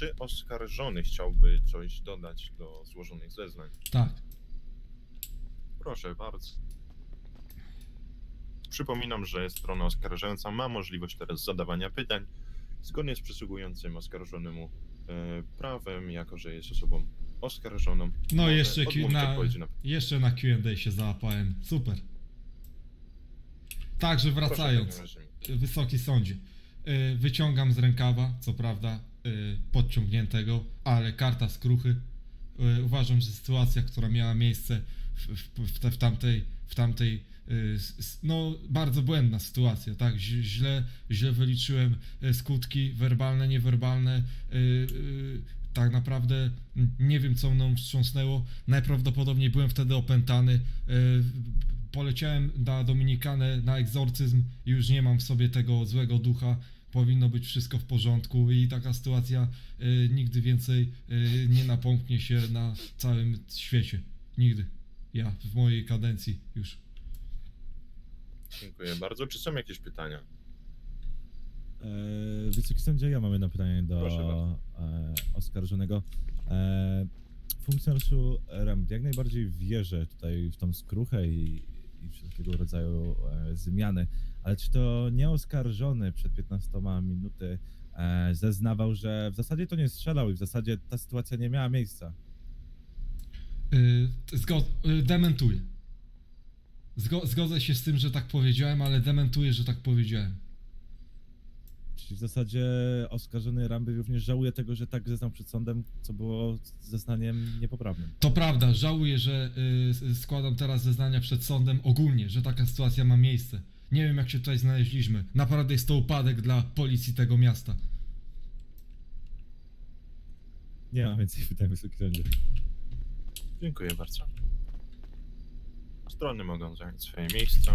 Czy oskarżony chciałby coś dodać do złożonych zeznań? Tak. Proszę bardzo. Przypominam, że strona oskarżająca ma możliwość teraz zadawania pytań zgodnie z przysługującym oskarżonemu e, prawem, jako że jest osobą oskarżoną. No Może jeszcze, Q- odmówić na, odpowiedzi na jeszcze na Q&A się załapałem. Super. Także Proszę, wracając. w takim razie. Wysoki sądzie. Y, Wyciągam z rękawa, co prawda, podciągniętego, ale karta skruchy. Y, Uważam, że sytuacja, która miała miejsce w, w, w, te, w tamtej, w tamtej y, no bardzo błędna sytuacja, tak, źle, źle wyliczyłem y, skutki werbalne, niewerbalne, y, y, tak naprawdę nie wiem, co mną wstrząsnęło, najprawdopodobniej byłem wtedy opętany, y, poleciałem na Dominikanę, na egzorcyzm, już nie mam w sobie tego złego ducha, powinno być wszystko w porządku i taka sytuacja y, nigdy więcej y, nie napomknie się na całym świecie. Nigdy. Ja w mojej kadencji już. Dziękuję bardzo. Czy są jakieś pytania? E, Wysoki sędzia, ja mam jedno pytanie Proszę do e, oskarżonego. E, funkcjonariuszu RAM jak najbardziej wierzę tutaj w tą skruchę i, i wszelkiego rodzaju e, zmiany, ale czy to nie oskarżony przed 15 minuty e, zeznawał, że w zasadzie to nie strzelał i w zasadzie ta sytuacja nie miała miejsca? Y, zgo- y, dementuję. Zgo- zgodzę się z tym, że tak powiedziałem, ale dementuję, że tak powiedziałem. Czyli w zasadzie oskarżony Ramby również żałuje tego, że tak zeznał przed sądem, co było zeznaniem niepoprawnym. To prawda, żałuję, że y, składam teraz zeznania przed sądem ogólnie, że taka sytuacja ma miejsce. Nie wiem, jak się tutaj znaleźliśmy. Naprawdę jest to upadek dla policji tego miasta. Nie mam więcej pytań, wysoki sędzio. Dziękuję bardzo. Strony mogą zająć swoje miejsca.